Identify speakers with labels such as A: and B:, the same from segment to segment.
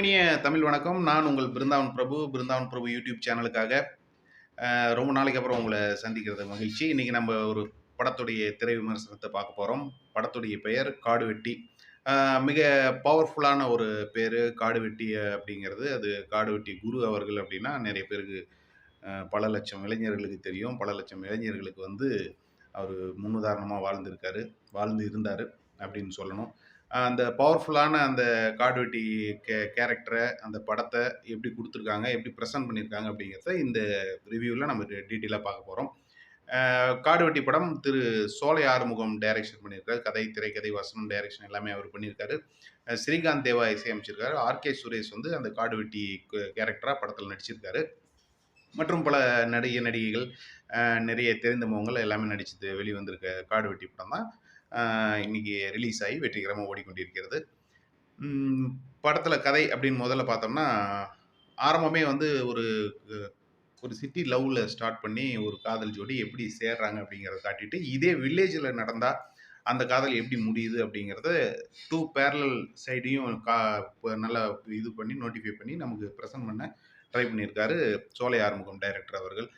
A: இனிய தமிழ் வணக்கம். நான் உங்கள் பிருந்தாவன் பிரபு பிருந்தாவன் பிரபு யூடியூப் சேனலுக்காக ரொம்ப நாளைக்கு அப்புறம் உங்களை சந்திக்கிறது மகிழ்ச்சி. இன்றைக்கி நம்ம ஒரு படத்துடைய திரை விமர்சனத்தை பார்க்க போகிறோம் படத்துடைய பெயர் காடுவெட்டி. மிக பவர்ஃபுல்லான ஒரு பேர் காடுவெட்டி அப்படிங்கிறது. அது காடுவெட்டி குரு அவர்கள் அப்படின்னா நிறைய பேருக்கு பல லட்சம் இளைஞர்களுக்கு தெரியும். பல லட்சம் இளைஞர்களுக்கு வந்து அவர் முன்னுதாரணமாக வாழ்ந்திருக்காரு வாழ்ந்து இருந்தார் அப்படின்னு சொல்லணும். அந்த பவர்ஃபுல்லான அந்த காடுவெட்டி கே கேரக்டரை அந்த படத்தை எப்படி கொடுத்துருக்காங்க எப்படி ப்ரெசென்ட் பண்ணியிருக்காங்க அப்படிங்கிறத இந்த ரிவ்யூவில் நம்ம டீட்டெயிலாக பார்க்க போகிறோம் காடுவெட்டி படம் திரு சோலை ஆறுமுகம் டைரக்ஷன் பண்ணியிருக்காரு கதை திரைக்கதை வசனம் டைரக்ஷன் எல்லாமே அவர் பண்ணியிருக்காரு ஸ்ரீகாந்த் தேவா இசையமைச்சிருக்காரு. ஆர்கே சுரேஷ் வந்து அந்த காடுவெட்டி கேரக்டராக படத்தில் நடிச்சிருக்காரு. மற்றும் பல நடிகை நடிகைகள் நிறைய தெரிந்த முகங்கள் எல்லாமே நடிச்சு வெளிவந்திருக்க காடுவெட்டி படம் தான் இன்னைக்கு ரிலீஸ் ஆகி வெற்றிகரமாக ஓடிக்கொண்டிருக்கிறது. படத்தில் கதை அப்படின்னு முதல்ல பார்த்தோம்னா ஆரம்பமே வந்து ஒரு ஒரு சிட்டி லவ்வில் ஸ்டார்ட் பண்ணி ஒரு காதல் ஜோடி எப்படி சேர்றாங்க அப்படிங்கிறத காட்டிட்டு இதே வில்லேஜில் நடந்தால் அந்த காதல் எப்படி முடியுது அப்படிங்கிறத டூ பேரலல் சைடையும் கா நல்லா இது பண்ணி நோட்டிஃபை பண்ணி நமக்கு ப்ரெசன்ட் பண்ண ட்ரை பண்ணியிருக்காரு சோலை ஆறுமுகம் டைரக்டர் அவர்கள்.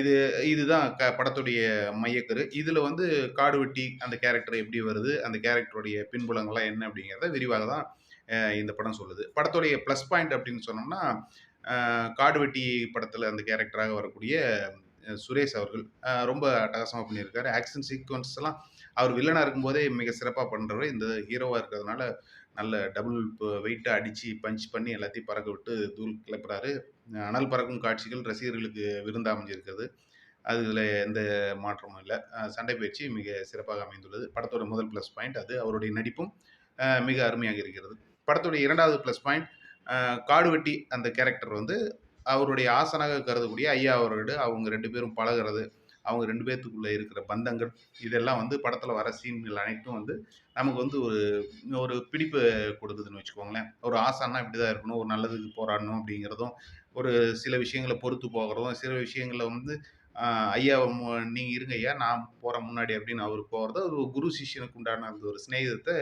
A: இது இதுதான் க படத்துடைய மையக்கரு. இதில் வந்து காடு வெட்டி அந்த கேரக்டர் எப்படி வருது அந்த கேரக்டருடைய பின்புலங்கள்லாம் என்ன அப்படிங்கிறத விரிவாக தான் இந்த படம் சொல்லுது. படத்துடைய ப்ளஸ் பாயிண்ட் அப்படின்னு சொன்னோம்னா காடு வெட்டி படத்தில் அந்த கேரக்டராக வரக்கூடிய சுரேஷ் அவர்கள். ரொம்ப அட்டகாசமாக பண்ணியிருக்காரு. ஆக்ஷன் சீக்வன்ஸ் எல்லாம் அவர் வில்லனாக இருக்கும்போதே மிக சிறப்பாக பண்ணுறவர் இந்த ஹீரோவாக இருக்கிறதுனால நல்ல டபுள் வெயிட்டாக அடித்து பஞ்ச் பண்ணி எல்லாத்தையும் பறக்க விட்டு தூள் கிளப்புறாரு. அனல் பறக்கும் காட்சிகள் ரசிகர்களுக்கு விருந்தா அமைஞ்சிருக்கிறது. அதில் எந்த மாற்றமும் இல்லை. சண்டை பயிற்சி மிக சிறப்பாக அமைந்துள்ளது. படத்தோட முதல் ப்ளஸ் பாயிண்ட் அது. அவருடைய நடிப்பும் மிக அருமையாக இருக்கிறது. படத்துடைய இரண்டாவது ப்ளஸ் பாயிண்ட் காடுவெட்டி அந்த கேரக்டர் வந்து அவருடைய ஆசனாக கருதக்கூடிய ஐயா அவரோடு அவங்க ரெண்டு பேரும் பழகிறது அவங்க ரெண்டு பேர்த்துக்குள்ளே இருக்கிற பந்தங்கள் இதெல்லாம் வந்து படத்தில் வர சீன்கள் அனைத்தும் வந்து நமக்கு வந்து ஒரு ஒரு பிடிப்பு கொடுக்குதுன்னு வச்சுக்கோங்களேன். ஒரு ஆசான்னா இப்படி தான் இருக்கணும் ஒரு நல்லதுக்கு போராடணும் அப்படிங்கிறதும் ஒரு சில விஷயங்களை பொறுத்து போகிறதும் சில விஷயங்களை வந்து ஐயா நீங்கள் இருங்க ஐயா நான் போகிறேன் முன்னாடி அப்படின்னு அவர் போகிறது ஒரு குரு சிஷியனுக்கு உண்டான அந்த ஒரு சிநேகிதத்தை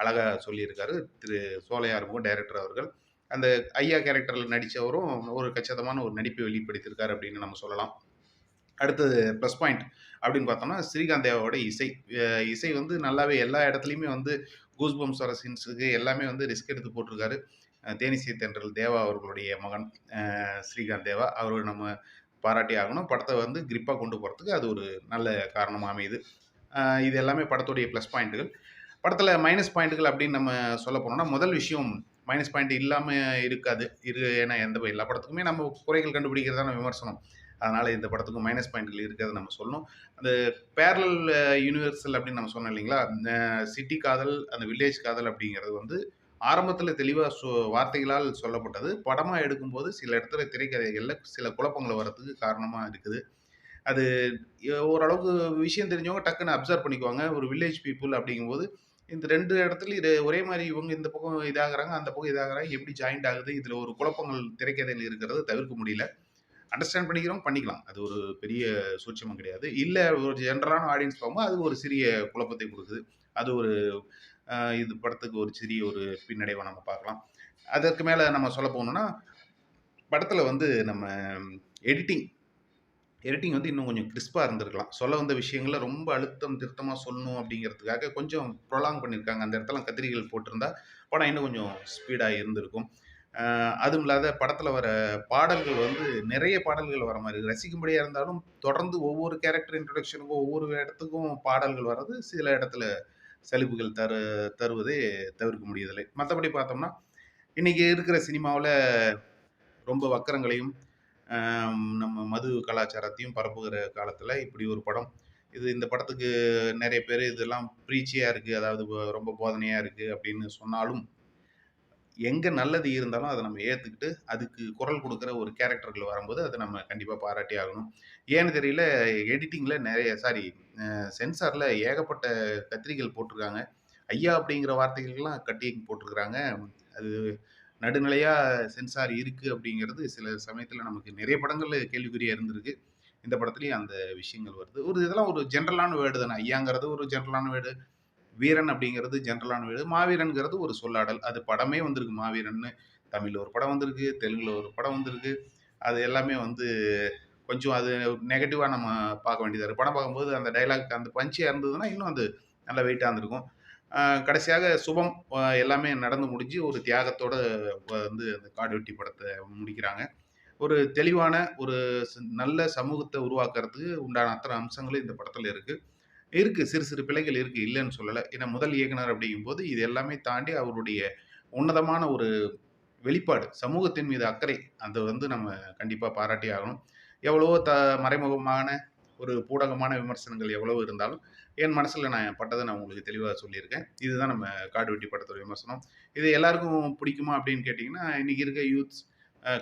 A: அழகாக சொல்லியிருக்காரு. திரு சோலையார்முகம் டைரக்டர் அவர்கள். அந்த ஐயா கேரக்டரில் நடித்தவரும் ஒரு கச்சிதமான ஒரு நடிப்பை வெளிப்படுத்தியிருக்காரு அப்படின்னு நம்ம சொல்லலாம். அடுத்தது ப்ளஸ் பாயிண்ட் அப்படின்னு பார்த்தோம்னா ஸ்ரீகாந்த் தேவாவோட இசை. இசை வந்து நல்லாவே எல்லா இடத்துலையுமே வந்து கூஸ்பம்ஸ் வர சீன்ஸுக்கு எல்லாமே வந்து ரிஸ்க் எடுத்து போட்டிருக்காரு. தேனிசை தென்றல் தேவா அவர்களுடைய மகன் ஸ்ரீகாந்த் தேவா. அவர் நம்ம பாராட்டி ஆகணும். படத்தை வந்து கிரிப்பாக கொண்டு போகிறதுக்கு அது ஒரு நல்ல காரணமாக அமையுது. இது எல்லாமே படத்துடைய ப்ளஸ் பாயிண்ட்டுகள் படத்தில் மைனஸ் பாயிண்ட்டுகள் அப்படின்னு நம்ம சொல்ல போனோம்னா முதல் விஷயம் மைனஸ் பாயிண்ட் இல்லாமல் இருக்காது. இரு ஏன்னா எந்த எல்லா படத்துக்குமே நம்ம குறைகள் கண்டுபிடிக்கிறதான விமர்சனம். அதனால் இந்த படத்துக்கும் மைனஸ் பாயிண்ட்கள் இருக்கிறத நம்ம சொல்லணும். அந்த பேரல் யூனிவர்சல் அப்படின்னு நம்ம சொன்னோம் இல்லைங்களா? சிட்டி காதல் அந்த வில்லேஜ் காதல் அப்படிங்கிறது வந்து ஆரம்பத்தில் தெளிவாக சொ வார்த்தைகளால் சொல்லப்பட்டது. படமாக எடுக்கும்போது சில இடத்துல திரைக்கதைகளில் சில குழப்பங்கள் வர்றதுக்கு காரணமாக இருக்குது. அது ஓரளவுக்கு விஷயம் தெரிஞ்சவங்க டக்குன்னு அப்சர்வ் பண்ணிக்குவாங்க. ஒரு வில்லேஜ் பீப்புள் அப்படிங்கும்போது இந்த ரெண்டு இடத்துல இது ஒரே மாதிரி இவங்க இந்த பக்கம் இதாகிறாங்க அந்த பக்கம் இதாகிறாங்க எப்படி ஜாயிண்ட் ஆகுது இதில் ஒரு குழப்பங்கள் திரைக்கதையில் இருக்கிறத தவிர்க்க முடியல. அண்டர்ஸ்டாண்ட் பண்ணிக்கிறோம் பண்ணிக்கலாம். அது ஒரு பெரிய சூட்சமும் கிடையாது. இல்லை ஒரு ஜென்ரலான ஆடியன்ஸ் போகும்போது அது ஒரு சிறிய குழப்பத்தை கொடுக்குது. அது ஒரு இது படத்துக்கு ஒரு சிறிய ஒரு பின்னடைவை நம்ம பார்க்கலாம். அதற்கு மேலே நம்ம சொல்ல போகணுன்னா படத்தில் வந்து நம்ம எடிட்டிங் எடிட்டிங் வந்து இன்னும் கொஞ்சம் கிறிஸ்பாக இருந்திருக்கலாம். சொல்ல வந்த விஷயங்களை ரொம்ப அழுத்தம் திருத்தமாக சொல்லணும் அப்படிங்கிறதுக்காக கொஞ்சம் ப்ரொலாங் பண்ணியிருக்காங்க அந்த இடத்துல கத்திரிகள் போட்டிருந்தா படம் இன்னும் கொஞ்சம் ஸ்பீடாக இருந்திருக்கும். அதுவும் இல்லாத படத்தில் வர பாடல்கள் வந்து நிறைய பாடல்கள் வர மாதிரி ரசிக்கும்படியாக இருந்தாலும் தொடர்ந்து ஒவ்வொரு கேரக்டர் இன்ட்ரடக்ஷனுக்கும் ஒவ்வொரு இடத்துக்கும் பாடல்கள் வர்றது சில இடத்துல சலிப்புகள் தரு தருவதே தவிர்க்க முடியதில்லை மற்றபடி பார்த்தோம்னா இன்றைக்கி இருக்கிற சினிமாவில் ரொம்ப வக்கரங்களையும் நம்ம மது கலாச்சாரத்தையும் பரப்புகிற காலத்தில் இப்படி ஒரு படம். இது இந்த படத்துக்கு நிறைய பேர் இதெல்லாம் ப்ரீச்சியாக இருக்குது அதாவது ரொம்ப போதனையாக இருக்குது அப்படின்னு சொன்னாலும் எங்கே நல்லது இருந்தாலும் அதை நம்ம ஏற்றுக்கிட்டு அதுக்கு குரல் கொடுக்குற ஒரு கேரக்டர்கள் வரும்போது அதை நம்ம கண்டிப்பாக பாராட்டி ஆகணும். ஏன்னு தெரியல எடிட்டிங்கில் நிறைய சாரி சென்சாரில் ஏகப்பட்ட கத்திரிகள் போட்டிருக்காங்க. ஐயா அப்படிங்கிற வார்த்தைகள்லாம் கட்டி போட்டிருக்கிறாங்க. அது நடுநிலையாக சென்சார் இருக்குது அப்படிங்கிறது சில சமயத்தில் நமக்கு நிறைய படங்களில் கேள்விக்குறியாக இருந்திருக்கு. இந்த படத்துலையும் அந்த விஷயங்கள் வருது. ஒரு இதெல்லாம் ஒரு ஜென்ரலான வேர்டு தானே. ஐயாங்கிறது ஒரு ஜென்ரலான வேர்டு. வீரன் அப்படிங்கிறது ஜென்ரலான வேர்டு. மாவீரன்கிறது ஒரு சொல்லாடல். அது படமே வந்திருக்கு. மாவீரன்னு தமிழ்ல ஒரு படம் வந்திருக்கு, தெலுங்குல ஒரு படம் வந்திருக்கு. அது எல்லாமே வந்து கொஞ்சம் அது நெகட்டிவாக நம்ம பார்க்க வேண்டியதாக இருக்குது படம் பார்க்கும்போது அந்த டைலாக் அந்த பஞ்சாக இருந்ததுன்னா, இன்னும் அது நல்ல வெயிட்டாக இருந்திருக்கும். கடைசியாக சுபம் எல்லாமே நடந்து முடிஞ்சு ஒரு தியாகத்தோட வந்து அந்த காடு வெட்டி படத்தை முடிக்கிறாங்க. ஒரு தெளிவான ஒரு நல்ல சமூகத்தை உருவாக்குறதுக்கு உண்டான அத்தனை அம்சங்களும் இந்த படத்தில் இருக்குது இருக்குது சிறு சிறு பிழைகள் இருக்குது இல்லைன்னு சொல்லலை ஏன்னா முதல் இயக்குனர் அப்படிங்கும்போது, இது எல்லாமே தாண்டி அவருடைய உன்னதமான ஒரு வெளிப்பாடு. சமூகத்தின் மீது அக்கறை. அதை வந்து நம்ம கண்டிப்பாக பாராட்டியே ஆகணும். எவ்வளவோ த மறைமுகமான ஒரு பூடகமான விமர்சனங்கள் எவ்வளவு இருந்தாலும், என் மனசில் நான் பட்டதை நான் உங்களுக்கு தெளிவாக சொல்லியிருக்கேன். இதுதான் நம்ம காடுவெட்டி படத்தோட விமர்சனம். இது எல்லாருக்கும் பிடிக்குமா அப்படின்னு கேட்டிங்கன்னா இன்றைக்கி இருக்க யூத்ஸ்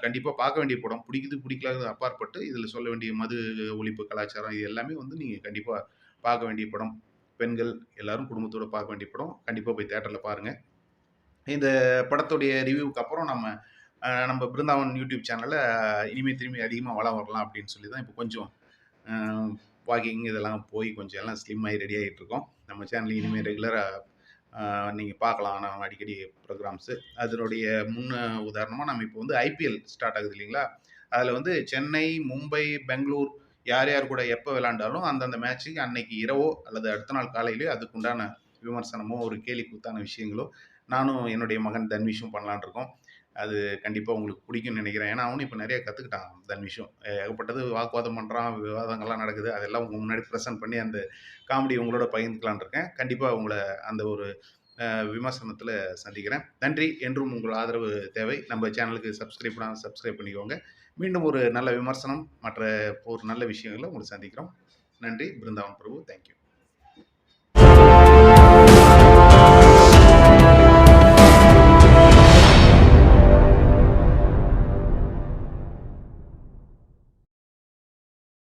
A: கண்டிப்பாக பார்க்க வேண்டிய படம். பிடிக்குது, பிடிக்கலாது அப்பாற்பட்டு, இதில் சொல்ல வேண்டிய மது ஒழிப்பு கலாச்சாரம் இது எல்லாமே வந்து நீங்கள் கண்டிப்பாக பார்க்க வேண்டிய படம். பெண்கள் எல்லாரும் குடும்பத்தோடு பார்க்க வேண்டிய படம். கண்டிப்பாக போய் தேட்டரில் பாருங்கள் இந்த படத்துடைய ரிவ்யூவுக்கு அப்புறம் நம்ம நம்ம பிருந்தாவன் யூடியூப் சேனலில் இனிமே திரும்பி அதிகமாக வளம் வரலாம் அப்படின்னு சொல்லி தான் இப்போ கொஞ்சம் வாக்கிங் இதெல்லாம் போய் கொஞ்சம் எல்லாம் ஸ்லிம் ஆகி ரெடி ஆகிட்டு இருக்கோம். நம்ம சேனல் இனிமேல் ரெகுலராக நீங்கள் பார்க்கலாம். நான் அடிக்கடி ப்ரோக்ராம்ஸு அதனுடைய முன்ன உதாரணமாக நம்ம இப்போ வந்து ஐபிஎல் ஸ்டார்ட் ஆகுது இல்லைங்களா? அதில் வந்து சென்னை, மும்பை, பெங்களூர் யார் யார் கூட எப்போ விளாண்டாலும் அந்தந்த மேட்ச்சுக்கு அன்னைக்கு இரவோ அல்லது அடுத்த நாள் காலையிலேயோ அதுக்குண்டான விமர்சனமோ, ஒரு கேலி கூத்தான விஷயங்களோ, நானும் என்னுடைய மகன் தன்விஷும் பண்ணலான் இருக்கோம். அது கண்டிப்பாக உங்களுக்கு பிடிக்கும்னு நினைக்கிறேன் ஏன்னா, அவனும் இப்போ நிறைய கற்றுக்கிட்டான் தன் விஷயம் ஏகப்பட்டது வாக்குவாதம் பண்ணுறான் விவாதங்கள்லாம் நடக்குது. அதெல்லாம் உங்கள் முன்னாடி பிரசன்ட் பண்ணி அந்த காமெடி உங்களோட பகிர்ந்துக்கலான்னு இருக்கேன். கண்டிப்பாக உங்களை அந்த ஒரு விமர்சனத்தில் சந்திக்கிறேன். நன்றி. என்றும் உங்கள் ஆதரவு தேவை. நம்ம சேனலுக்கு சப்ஸ்கிரைப் பண்ணாம சப்ஸ்கிரைப் பண்ணிக்கோங்க. மீண்டும் ஒரு நல்ல விமர்சனம், மற்ற ஒரு நல்ல விஷயங்களை உங்களுக்கு சந்திக்கிறோம். நன்றி. பிருந்தாவன் பிரபு. Thank you.